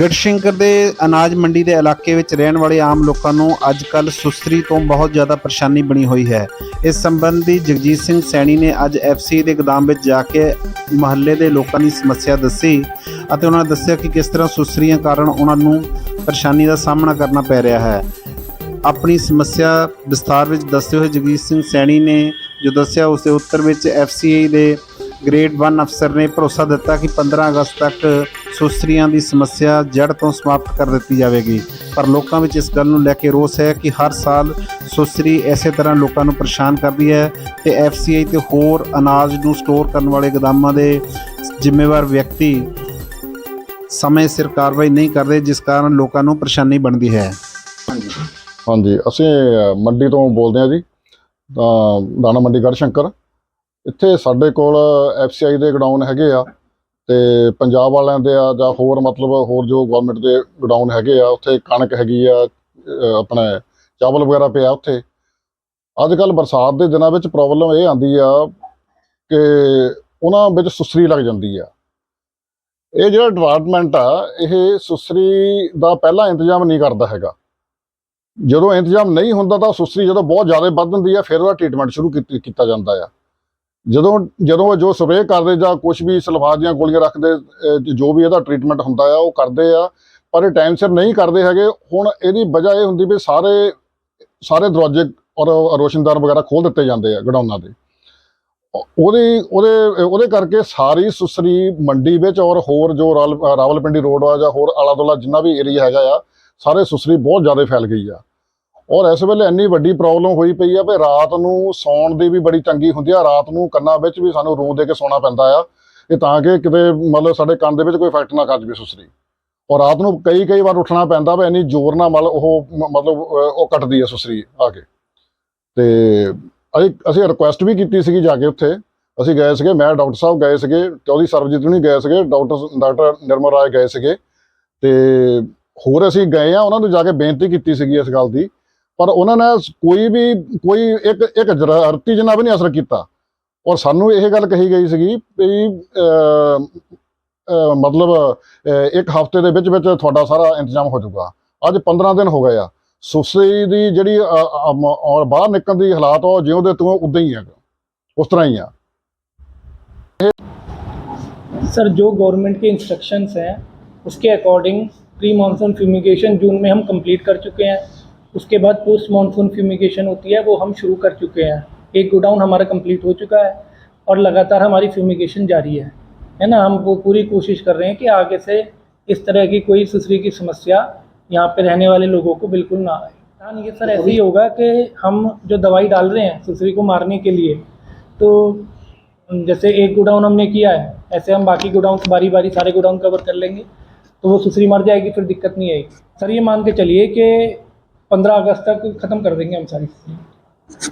ਗੜਸ਼ੰਕਰ ਦੇ ਅਨਾਜ ਮੰਡੀ ਦੇ ਇਲਾਕੇ ਵਿੱਚ ਰਹਿਣ ਵਾਲੇ ਆਮ ਲੋਕਾਂ ਨੂੰ ਅੱਜ-ਕੱਲ ਸੁਸਰੀ ਤੋਂ ਬਹੁਤ ਜ਼ਿਆਦਾ ਪਰੇਸ਼ਾਨੀ ਬਣੀ ਹੋਈ ਹੈ। ਇਸ ਸੰਬੰਧੀ ਜਗਜੀਤ ਸਿੰਘ ਸੈਣੀ ਨੇ ਅੱਜ ਐਫਸੀ ਦੇ ਗੋਦਾਮ ਵਿੱਚ ਜਾ ਕੇ ਮਹੱਲੇ ਦੇ ਲੋਕਾਂ ਦੀ ਸਮੱਸਿਆ ਦੱਸੀ ਅਤੇ ਉਹਨਾਂ ਨੇ ਦੱਸਿਆ ਕਿ ਕਿਸ ਤਰ੍ਹਾਂ ਸੁਸਰੀਆਂ ਕਾਰਨ ਉਹਨਾਂ ਨੂੰ ਪਰੇਸ਼ਾਨੀ ਦਾ ਸਾਹਮਣਾ ਕਰਨਾ ਪੈ ਰਿਹਾ ਹੈ। ਆਪਣੀ ਸਮੱਸਿਆ ਵਿਸਥਾਰ ਵਿੱਚ ਦੱਸਦੇ ਹੋਏ ਜਗਜੀਤ ਸਿੰਘ ਸੈਣੀ ਨੇ ਜੋ ਦੱਸਿਆ ਉਸ ਦੇ ਉੱਤਰ ਵਿੱਚ ਐਫਸੀਆਈ ਦੇ ਗ੍ਰੇਡ 1 ਅਫਸਰ ਨੇ ਭਰੋਸਾ ਦਿੱਤਾ ਕਿ 15 ਅਗਸਤ ਤੱਕ ਸੁਸਤਰੀਆਂ ਦੀ ਸਮੱਸਿਆ ਜੜ ਤੋਂ ਸਮਾਪਤ ਕਰ ਦਿੱਤੀ ਜਾਵੇਗੀ। ਪਰ ਲੋਕਾਂ ਵਿੱਚ ਇਸ ਗੱਲ ਨੂੰ ਲੈ ਕੇ ਰੋਸ ਹੈ ਕਿ ਹਰ ਸਾਲ ਸੁਸਰੀ ਇਸੇ ਤਰ੍ਹਾਂ ਲੋਕਾਂ ਨੂੰ ਪਰੇਸ਼ਾਨ ਕਰਦੀ ਹੈ ਤੇ ਐਫਸੀਆਈ ਤੇ ਹੋਰ ਅਨਾਜ ਨੂੰ ਸਟੋਰ ਕਰਨ ਵਾਲੇ ਗੋਦਾਮਾਂ ਦੇ ਜ਼ਿੰਮੇਵਾਰ ਵਿਅਕਤੀ ਸਮੇਂ ਸਿਰ ਕਾਰਵਾਈ ਨਹੀਂ ਕਰਦੇ, ਜਿਸ ਕਾਰਨ ਲੋਕਾਂ ਨੂੰ ਪਰੇਸ਼ਾਨੀ ਬਣਦੀ ਹੈ। ਹਾਂਜੀ, ਅਸੀਂ ਮੰਡੀ ਤੋਂ ਬੋਲਦੇ ਹਾਂ ਜੀ। ਤਾਂ ਦਾਣਾ ਮੰਡੀ ਗੜਸ਼ੰਕਰ ਇੱਥੇ ਸਾਡੇ ਕੋਲ ਐਫਸੀਆਈ ਦੇ ਗਡਾਊਨ ਹੈਗੇ ਆ। ਤੇ ਪੰਜਾਬ ਵਾਲਿਆਂ ਦੇ ਆ ਜਾਂ ਹੋਰ ਮਤਲਬ ਹੋਰ ਜੋ ਗਵਰਨਮੈਂਟ ਦੇ ਗਡਾਊਨ ਹੈਗੇ ਆ ਉੱਥੇ ਕਣਕ ਹੈਗੀ ਆ ਅ, ਆਪਣਾ ਚਾਵਲ ਵਗੈਰਾ ਪਿਆ ਉੱਥੇ। ਅੱਜ ਕੱਲ ਬਰਸਾਤ ਦੇ ਦਿਨਾਂ ਵਿੱਚ ਪ੍ਰੋਬਲਮ ਇਹ ਆਂਦੀ ਆ ਕਿ ਉਹਨਾਂ ਵਿੱਚ ਸੁਸਰੀ ਲੱਗ ਜਾਂਦੀ ਆ। ਇਹ ਜਿਹੜਾ ਡਿਪਾਰਟਮੈਂਟ ਆ ਇਹ ਸੁਸਰੀ ਦਾ ਪਹਿਲਾਂ ਇੰਤਜ਼ਾਮ ਨਹੀਂ ਕਰਦਾ ਹੈਗਾ। ਜਦੋਂ ਇੰਤਜ਼ਾਮ ਨਹੀਂ ਹੁੰਦਾ ਤਾਂ ਸੁਸਰੀ ਜਦੋਂ ਬਹੁਤ ਜ਼ਿਆਦਾ ਵੱਧ ਹੁੰਦੀ ਆ ਫਿਰ ਉਹਦਾ ਟ੍ਰੀਟਮੈਂਟ ਸ਼ੁਰੂ ਕੀਤੀ- ਕੀਤਾ ਜਾਂਦਾ ਆ। ਜਦੋਂ ਜਦੋਂ ਜੋ ਸਪਰੇਅ ਕਰਦੇ ਜਾਂ ਕੁਝ ਵੀ ਸਲਫਾਤ ਦੀਆਂ ਗੋਲੀਆਂ ਰੱਖਦੇ ਜੋ ਵੀ ਇਹਦਾ ਟ੍ਰੀਟਮੈਂਟ ਹੁੰਦਾ ਆ, ਉਹ ਕਰਦੇ ਆ, ਪਰ ਇਹ ਟਾਈਮ ਸਿਰ ਨਹੀਂ ਕਰਦੇ ਹੈਗੇ। ਹੁਣ ਇਹਦੀ ਵਜ੍ਹਾ ਇਹ ਹੁੰਦੀ ਵੀ ਸਾਰੇ ਸਾਰੇ ਦਰਵਾਜ਼ੇ ਔਰ ਰੋਸ਼ਨਦਾਨ ਵਗੈਰਾ ਖੋਲ ਦਿੱਤੇ ਜਾਂਦੇ ਆ ਗਡਾਉਨਾਂ ਦੇ। ਉਹ- ਉਹਦੀ, ਉਹਦੇ ਉਹਦੇ ਕਰਕੇ ਸਾਰੀ ਸੁਸਰੀ ਮੰਡੀ ਵਿੱਚ ਔਰ ਹੋਰ ਜੋ ਰਾਵਲ, ਰਾਵਲਪਿੰਡੀ ਰੋਡ ਆ ਜਾਂ ਹੋਰ ਆਲਾ ਦੁਆਲਾ ਜਿੰਨਾ ਵੀ ਏਰੀਆ ਹੈਗਾ ਆ, ਸਾਰੇ ਸੁਸਰੀ ਬਹੁਤ ਜ਼ਿਆਦਾ ਫੈਲ ਗਈ ਆ। ਔਰ ਇਸ ਵੇਲੇ ਇੰਨੀ ਵੱਡੀ ਪ੍ਰੋਬਲਮ ਹੋਈ ਪਈ ਆ ਵੀ ਰਾਤ ਨੂੰ ਸੌਣ ਦੀ ਵੀ ਬੜੀ ਤੰਗੀ ਹੁੰਦੀ ਆ, ਰਾਤ ਨੂੰ ਕੰਨਾਂ ਵਿੱਚ ਵੀ ਸਾਨੂੰ ਰੂੰ ਦੇ ਕੇ ਸੌਣਾ ਪੈਂਦਾ ਆ, ਇਹ ਤਾਂ ਕਿ ਕਿਤੇ ਮਤਲਬ ਸਾਡੇ ਕੰਨ ਦੇ ਵਿੱਚ ਕੋਈ ਇਫੈਕਟ ਨਾ ਕਰ ਜਵੇ ਸੁਸਰੀ। ਔਰ ਰਾਤ ਨੂੰ ਕਈ ਕਈ ਵਾਰ ਉੱਠਣਾ ਪੈਂਦਾ ਵਾ, ਇੰਨੀ ਜ਼ੋਰ ਨਾਲ ਮਤਲਬ ਉਹ ਮਤਲਬ ਉਹ ਕੱਟਦੀ ਆ ਸੁਸਰੀ ਆ ਕੇ। ਤੇ ਅਸੀਂ ਅਸੀਂ ਰਿਕੁਐਸਟ ਵੀ ਕੀਤੀ ਸੀਗੀ ਜਾ ਕੇ ਉੱਥੇ। ਅਸੀਂ ਗਏ ਸੀਗੇ, ਮੈਂ, ਡਾਕਟਰ ਸਾਹਿਬ ਗਏ ਸੀਗੇ ਚੌਧਰੀ ਸਰਬਜੀਤ ਵੀ ਗਏ ਸੀਗੇ, ਡਾਕਟਰ ਡਾਕਟਰ ਨਿਰਮਲ ਰਾਏ ਗਏ ਸੀਗੇ। ਤੇ ਹੋਰ ਅਸੀਂ ਗਏ ਆ, ਉਹਨਾਂ ਨੂੰ ਜਾ ਕੇ ਬੇਨਤੀ ਕੀਤੀ ਸੀਗੀ ਇਸ ਗੱਲ ਦੀ ਪਰ ਉਹਨਾਂ ਨੇ ਕੋਈ ਵੀ ਕੋਈ ਇੱਕ ਇੱਕ ਜਰਤੀ ਜਿੰਨਾ ਵੀ ਨਹੀਂ ਅਸਰ ਕੀਤਾ ਔਰ ਸਾਨੂੰ ਇਹ ਗੱਲ ਕਹੀ ਗਈ ਸੀਗੀ ਵੀ ਅਹ, ਅਹ, ਮਤਲਬ ਅਹ, ਇੱਕ ਹਫ਼ਤੇ ਦੇ ਵਿੱਚ ਵਿੱਚ ਤੁਹਾਡਾ ਸਾਰਾ ਇੰਤਜ਼ਾਮ ਹੋ ਜਾਊਗਾ ਅੱਜ 15 ਦਿਨ ਹੋ ਗਏ ਆ ਸੁਸਰੀ ਦੀ ਜਿਹੜੀ ਅਹ, ਅਮ, ਔਰ ਬਾਹਰ ਨਿਕਲਣ ਦੀ ਹਾਲਾਤ ਉਹ ਜਿਉਂ ਦੇ ਤੂੰ ਉਦਾਂ ਹੀ ਹੈਗਾ ਉਸ ਤਰ੍ਹਾਂ ਹੀ ਆ सर जो गवर्नमेंट के इंस्ट्रक्शंस हैं उसके according pre monsoon fumigation June में हम कंप्लीट कर चुके हैं उसके बाद पोस्ट मानसून फ्यूमिगेशन होती है वो हम शुरू कर चुके हैं। एक गोडाउन हमारा कंप्लीट हो चुका है और लगातार हमारी फ्यूमिगेशन जारी है। है ना? हम वो पूरी कोशिश कर रहे हैं कि आगे से इस तरह की कोई सुसरी की समस्या यहाँ पे रहने वाले लोगों को बिल्कुल ना आए। हाँ ये सर ऐसे ही होगा कि हम जो दवाई डाल रहे हैं सुसरी को मारने के लिए तो जैसे एक गोडाउन हमने किया है ऐसे हम बाकी गोडाउन बारी बारी सारे गोडाउन कवर कर लेंगे तो वो सुसरी मर जाएगी फिर दिक्कत नहीं आएगी। सर ये मान के चलिए कि पंद्रह अगस्त तक ख़त्म कर देंगे हम सारी सुसरी